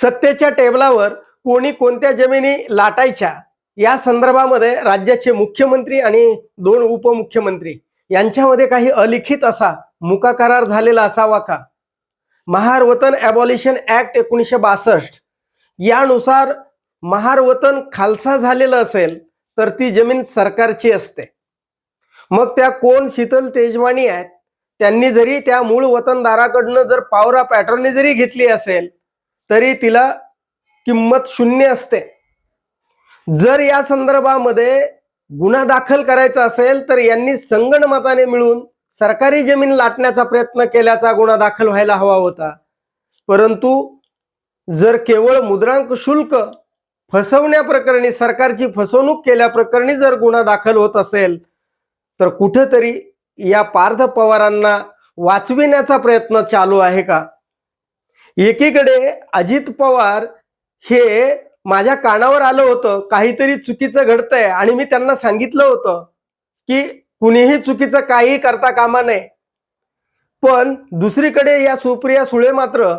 सत्तेच्या टेबलावर कोणी कोणत्या जमिनी लाटायच्या या संदर्भामध्ये राज्याचे मुख्यमंत्री आणि दोन उपमुख्यमंत्री यांच्यामध्ये काही अलिखित असा मुका करार झालेला असावा का? महार वतन ॲबॉलिशन ऍक्ट एकोणीसशे बासष्ट यानुसार महार वतन खालसा झालेलं असेल तर ती जमीन सरकारची असते. मग त्या कोण शीतल तेजवानी आहेत? त्यांनी जरी त्या मूळ वतनदाराकडनं जर पावरा पॅटर्नने जरी घेतली असेल तरी तिला किंमत शून्य असते. जर या संदर्भामध्ये गुन्हा दाखल करायचा असेल तर यांनी संगणमताने मिळून सरकारी जमीन लाटण्याचा प्रयत्न केल्याचा गुन्हा दाखल व्हायला हवा होता. परंतु जर केवळ मुद्रांक शुल्क फसवण्याप्रकरणी सरकारची फसवणूक केल्याप्रकरणी जर गुन्हा दाखल होत असेल तर कुठेतरी या पार्थ पवारांना वाचविण्याचा प्रयत्न चालू आहे का? एकीकडे अजित पवार हे माझ्या कानावर आलं होतं. काहीतरी चुकीचं घडतंय आणि मी त्यांना सांगितलं होतं की कुणीही चुकीचं काही करता कामा नये. पण दुसरीकडे या सुप्रिया सुळे मात्र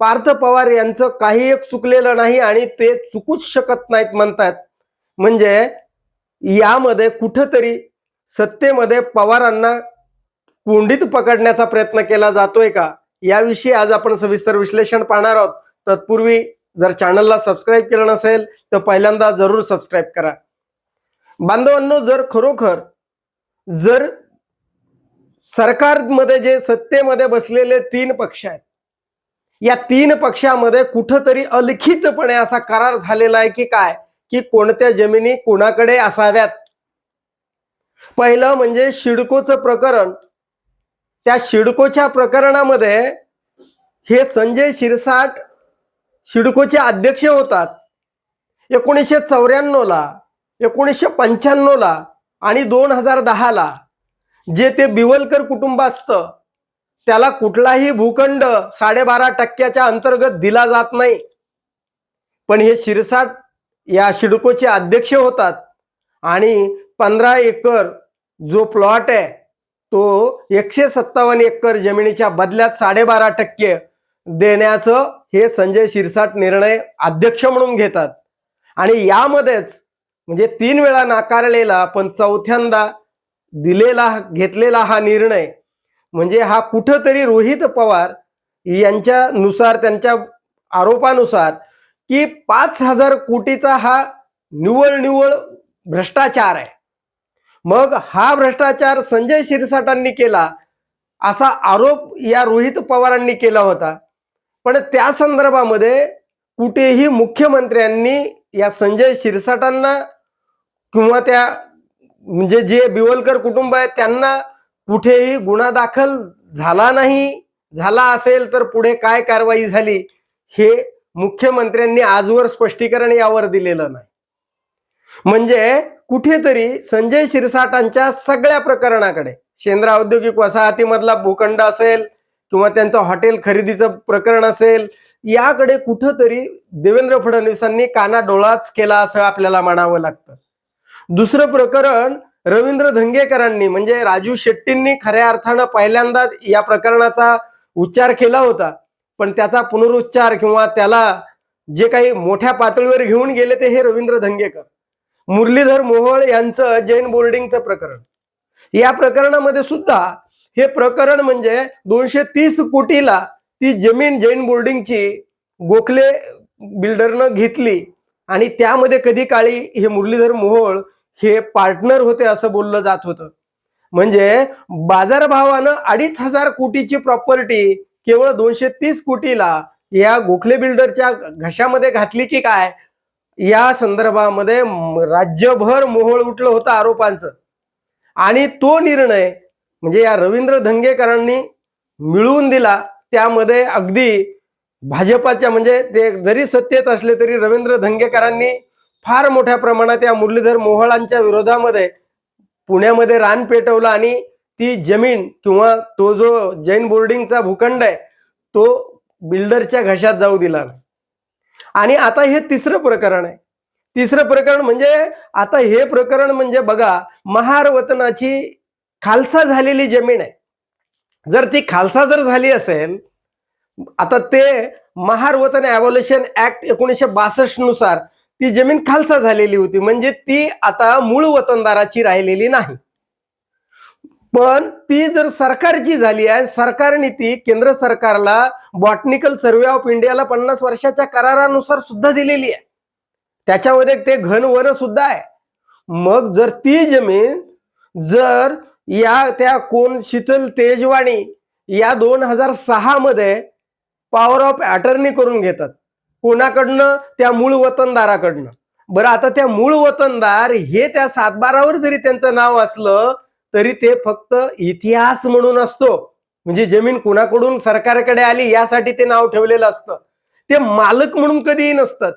पार्थ पवार यांचं काही एक चुकलेलं नाही आणि ते चुकूच शकत नाहीत म्हणतात. म्हणजे यामध्ये कुठंतरी सत्तेमध्ये पवारांना कोंडीत पकडण्याचा प्रयत्न केला जातोय का? याविषयी आज आपण सविस्तर विश्लेषण पाहणार आहोत. तत्पूर्वी जर चॅनलला सबस्क्राईब केलं नसेल तर पहिल्यांदा जरूर सबस्क्राईब करा. बांधवांनो जर खरोखर जर सरकारमध्ये जे सत्तेमध्ये बसलेले तीन पक्ष आहेत या तीन पक्षामध्ये कुठंतरी अलिखितपणे असा करार झालेला आहे की काय? की कोणत्या जमिनी कोणाकडे असाव्यात? पहिलं म्हणजे शिडकोचं प्रकरण त्या शिडकोच्या प्रकरणामध्ये हे संजय शिरसाट शिडकोचे अध्यक्ष होतात. एकोणीसशे चौऱ्याण्णवला एकोणीसशे पंच्याण्णवला आणि दोन हजार दहाला जे ते बिवलकर कुटुंब असतं त्याला कुठलाही भूखंड साडेबारा टक्क्याच्या अंतर्गत दिला जात नाही. पण हे शिरसाट या शिडकोचे अध्यक्ष होतात आणि पंधरा एकर जो प्लॉट आहे तो एकशे सत्तावन्न एकर जमिनीच्या बदल्यात साडेबारा टक्के देण्याचं हे संजय शिरसाट निर्णय अध्यक्ष म्हणून घेतात. आणि यामध्येच म्हणजे तीन वेळा नाकारलेला पण चौथ्यांदा दिलेला घेतलेला हा निर्णय म्हणजे हा कुठंतरी रोहित पवार यांच्यानुसार त्यांच्या आरोपानुसार की पाच हजार कोटीचा हा निव्वळ निव्वळ भ्रष्टाचार आहे. मग हा भ्रष्टाचार संजय शिरसाटांनी केला असा आरोप या रोहित पवारांनी केला होता. पण त्या संदर्भामध्ये कुठेही मुख्यमंत्र्यांनी या संजय शिरसाटांना किंवा त्या म्हणजे जे बिवलकर कुटुंब आहे त्यांना कुठेही गुन्हा दाखल झाला नाही झाला असेल तर पुढे काय कारवाई झाली हे मुख्यमंत्र्यांनी आजवर स्पष्टीकरण यावर दिलेलं नाही. म्हणजे कुठेतरी संजय शिरसाटांच्या सगळ्या प्रकरणाकडे शेंद्रा औद्योगिक वसाहतीमधला भूखंड असेल किंवा त्यांचं हॉटेल खरेदीचं प्रकरण असेल याकडे कुठंतरी देवेंद्र फडणवीसांनी काना डोळाच केला असं आपल्याला म्हणावं लागतं. दुसरं प्रकरण रवींद्र धंगेकरांनी म्हणजे राजू शेट्टींनी खऱ्या अर्थानं पहिल्यांदा या प्रकरणाचा उच्चार केला होता. पण त्याचा पुनरुच्चार किंवा त्याला जे काही मोठ्या पातळीवर घेऊन गेले ते हे रवींद्र धंगेकर. मुरलीधर मोहोळ यांचं जैन बोर्डिंगचं प्रकरण. या प्रकरणामध्ये सुद्धा हे प्रकरण म्हणजे दोनशे तीस कोटीला ती जमीन जैन बोर्डिंगची गोखले बिल्डरनं घेतली आणि त्यामध्ये कधी काळी हे मुरलीधर मोहोळ हे पार्टनर होते असं बोललं जात होतं. म्हणजे बाजारभावानं अडीच हजार कोटीची प्रॉपर्टी केवळ दोनशे तीस कोटीला या गोखले बिल्डरच्या घशामध्ये घातली की काय? या संदर्भामध्ये राज्यभर मोहोळ उठलं होतं आरोपांचं. आणि तो निर्णय म्हणजे या रवींद्र धंगेकरांनी मिळवून दिला त्यामध्ये अगदी भाजपाच्या म्हणजे ते जरी सत्तेत असले तरी रवींद्र धंगेकरांनी फार मोठ्या प्रमाणात या मुरलीधर मोहोळांच्या विरोधामध्ये पुण्यामध्ये रान पेटवलं आणि ती जमीन किंवा तो जो जैन बोर्डिंगचा भूखंड आहे तो बिल्डरच्या घशात जाऊ दिला. आणि आता हे तिसरं प्रकरण आहे. तिसरं प्रकरण म्हणजे आता हे प्रकरण म्हणजे बघा महार वतनाची खालसा झालेली जमीन आहे. जर ती खालसा जर झाली असेल आता ते महार वतन ॲव्होल्युशन ऍक्ट एकोणीसशे बासष्टनुसार ती जमीन खालसा झालेली होती. म्हणजे ती आता मूळ वतनदाराची राहिलेली नाही. पण ती जर सरकारची झाली आहे सरकारने ती केंद्र सरकारला बॉटनिकल सर्वे ऑफ इंडियाला पन्नास वर्षाच्या करारानुसार सुद्धा दिलेली आहे. त्याच्यामध्ये ते घन वन सुद्धा आहे. मग जर ती जमीन जर या त्या कोण शीतल तेजवाणी या दोन हजार सहा मध्ये पॉवर ऑफ अटर्नी करून घेतात. कोणाकडनं? त्या मूळ वतनदाराकडनं. बरं आता त्या मूळ वतनदार हे त्या सातबारावर जरी त्यांचं नाव असलं तरी ते फक्त इतिहास म्हणून असतो. म्हणजे जमीन कुणाकडून सरकारकडे आली यासाठी ते नाव ठेवलेलं असतं. ते मालक म्हणून कधीही नसतात.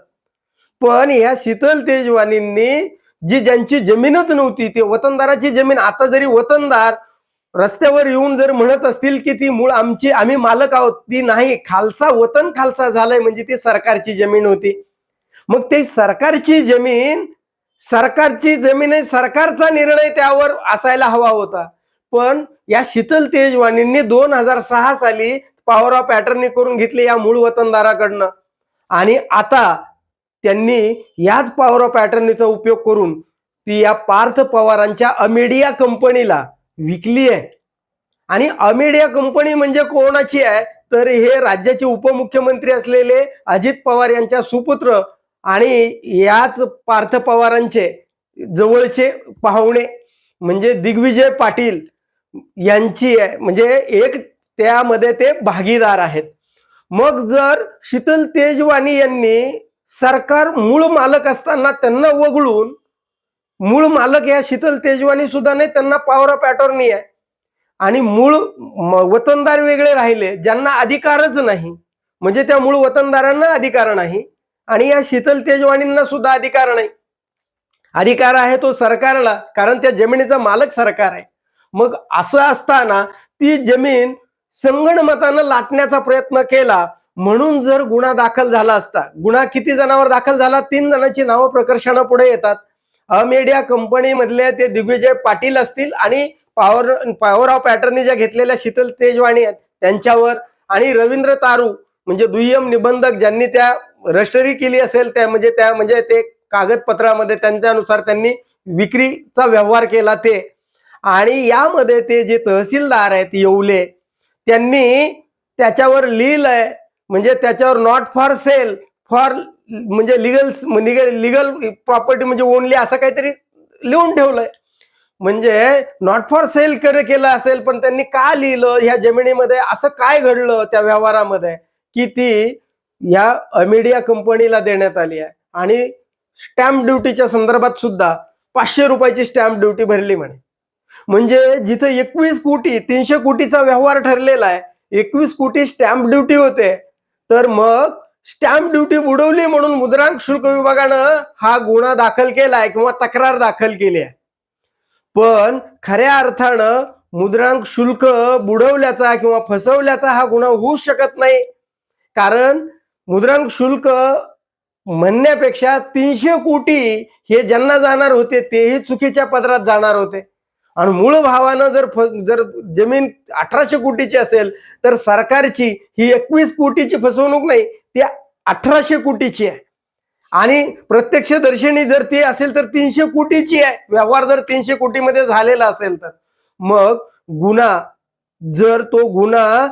पण या शीतल तेजवानींनी जी ज्यांची जमीनच नव्हती ती वतनदाराची जमीन आता जरी वतनदार रस्त्यावर येऊन जर म्हणत असतील की ती मूळ आमची आम्ही मालक आहोत ती नाही खालसा वतन खालसा झालंय म्हणजे ती सरकारची जमीन होती. मग ते सरकारची जमीन सरकारची जमीन आहे सरकारचा निर्णय त्यावर असायला हवा होता. पण या शीतल तेजवानींनी दोन हजार सहा साली पॉवर ऑफ अटर्नी करून घेतली या मूळ वतनदाराकडनं. आणि आता त्यांनी याच पॉवर ऑफ अटर्नीचा उपयोग करून ती या पार्थ पवारांच्या अमेडिया कंपनीला विकली आहे. आणि अमेडिया कंपनी म्हणजे कोणाची आहे? तर हे राज्याचे उपमुख्यमंत्री असलेले अजित पवार यांच्या सुपुत्र आणि याच पार्थ पवारांचे जवळचे पाहुणे म्हणजे दिग्विजय पाटील यांची आहे म्हणजे एक त्यामध्ये ते भागीदार आहेत. मग जर शीतल तेजवानी यांनी सरकार मूळ मालक असताना त्यांना वगळून मूळ मालक या शीतल तेजवानी सुद्धा नाही त्यांना पॉवर ऑफ अटॉर्नी आहे. आणि मूळ वतनदार वेगळे राहिले ज्यांना अधिकारच नाही. म्हणजे त्या मूळ वतनदारांना अधिकार नाही. आणि या शीतल तेजवाणींना सुद्धा अधिकार नाही. अधिकार आहे तो सरकारला कारण त्या जमिनीचा मालक सरकार आहे. मग असं असताना ती जमीन संगणमतानं लाटण्याचा प्रयत्न केला म्हणून जर गुन्हा दाखल झाला असता गुन्हा किती जणांवर दाखल झाला? तीन जणांची नावं प्रकर्षानं पुढे येतात. अमेडिया कंपनीमधले ते दिग्विजय पाटील असतील आणि पॉवर पॉवर ऑफ पॅटर्नी ज्या घेतलेल्या शीतल तेजवाणी आहेत त्यांच्यावर. आणि रवींद्र तारू म्हणजे दुय्यम निबंधक ज्यांनी त्या रजिस्टरी केली असेल त्या म्हणजे त्या म्हणजे ते कागदपत्रामध्ये त्यांच्यानुसार त्यांनी विक्रीचा व्यवहार केला ते. आणि यामध्ये ते जे तहसीलदार आहेत येवले त्यांनी त्याच्यावर लिहिलंय म्हणजे त्याच्यावर नॉट फॉर सेल फॉर म्हणजे लिगल लिगल प्रॉपर्टी म्हणजे ओनली असं काहीतरी लिहून ठेवलंय. म्हणजे नॉट फॉर सेल करे केलं असेल पण त्यांनी का लिहिलं ह्या जमिनीमध्ये असं काय घडलं त्या व्यवहारामध्ये की ती या अमेडिया कंपनीला देण्यात आली आहे. आणि स्टॅम्प ड्युटीच्या संदर्भात सुद्धा पाचशे रुपयाची स्टॅम्प ड्युटी भरली म्हणे. म्हणजे जिथं एकवीस कोटी तीनशे कोटीचा व्यवहार ठरलेला आहे एकवीस कोटी स्टॅम्प ड्युटी होते. तर मग स्टॅम्प ड्युटी बुडवली म्हणून मुद्रांक शुल्क विभागानं हा गुन्हा दाखल केलाय किंवा तक्रार दाखल केली आहे. पण खऱ्या अर्थानं मुद्रांक शुल्क बुडवल्याचा किंवा फसवल्याचा हा गुन्हा होऊ शकत नाही. कारण मुद्रांक शुल्क म्हणण्यापेक्षा तीनशे कोटी हे ज्यांना जाणार होते तेही चुकीच्या पदरात जाणार होते. आणि मूळ भावानं जर फ- जर जमीन अठराशे कोटीची असेल तर सरकारची ही एकवीस कोटीची फसवणूक नाही ती अठराशे कोटीची आहे. आणि प्रत्यक्ष दर्शनी जर ती असेल तर तीनशे कोटीची आहे. व्यवहार जर तीनशे कोटीमध्ये झालेला असेल तर. मग गुन्हा जर तो गुन्हा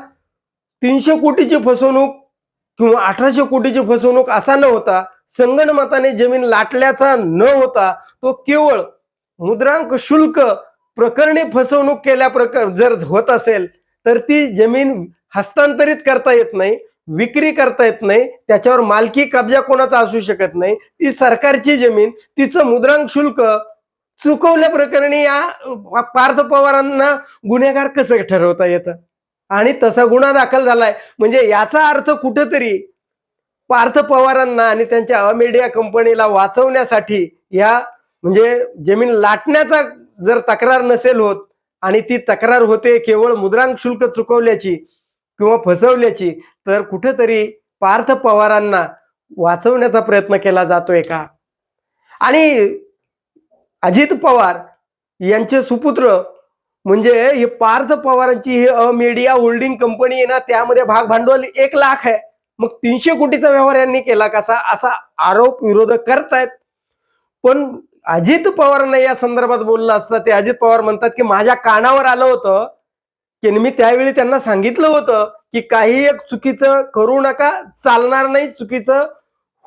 तीनशे कोटीची फसवणूक किंवा अठराशे कोटीची फसवणूक असा न होता संगणमताने जमीन लाटल्याचा न होता तो केवळ मुद्रांक शुल्क प्रकरणी फसवणूक केल्या प्रकार जर होत असेल तर ती जमीन हस्तांतरित करता येत नाही विक्री करता येत नाही त्याच्यावर मालकी कब्जा कोणाचा असू शकत नाही ती सरकारची जमीन तिचं मुद्रांक शुल्क चुकवल्या प्रकरणी या पार्थ पवारांना गुन्हेगार कसं ठरवता येतं? आणि तसा गुन्हा दाखल झालाय. म्हणजे याचा अर्थ कुठंतरी पार्थ पवारांना आणि त्यांच्या अमेडिया कंपनीला वाचवण्यासाठी या म्हणजे जमीन लाटण्याचा जर तक्रार नसेल होत आणि ती तक्रार होते केवळ मुद्रांक शुल्क चुकवल्याची किंवा फसवल्याची तर कुठेतरी पार्थ पवारांना वाचवण्याचा प्रयत्न केला जातोय का? आणि अजित पवार यांचे सुपुत्र म्हणजे हे पार्थ पवारांची ही अ मीडिया होल्डिंग कंपनी आहे ना त्यामध्ये भाग भांडवल एक लाख आहे. मग तीनशे कोटीचा व्यवहार यांनी केला कसा असा आरोप विरोधक करतायत. पण अजित पवारांना या संदर्भात बोललं असतं ते अजित पवार म्हणतात की माझ्या कानावर आलं होतं की मी त्यावेळी त्यांना सांगितलं होतं की काही एक चुकीचं करू नका चालणार नाही चुकीचं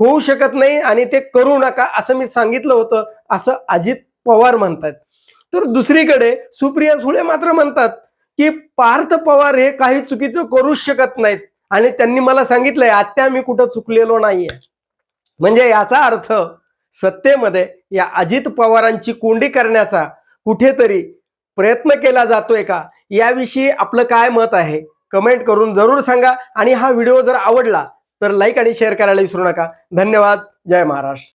होऊ शकत नाही आणि ते करू नका असं मी सांगितलं होतं असं अजित पवार म्हणतात तर दुसरीकडे सुप्रिया सुळे मात्र म्हणतात की पार्थ पवार हे काही चुकीचं करूच शकत नाहीत. आणि त्यांनी मला सांगितलंय आत्या मी कुठं चुकलेलो नाहीये. म्हणजे याचा अर्थ सत्तेमध्ये या अजित पवारांची कोंडी करण्याचा कुठेतरी प्रयत्न केला जातोय का? याविषयी आपलं काय मत आहे? कमेंट करून जरूर सांगा. आणि हा व्हिडिओ जर आवडला तर लाईक आणि शेअर करायला विसरू नका. धन्यवाद. जय महाराष्ट्र.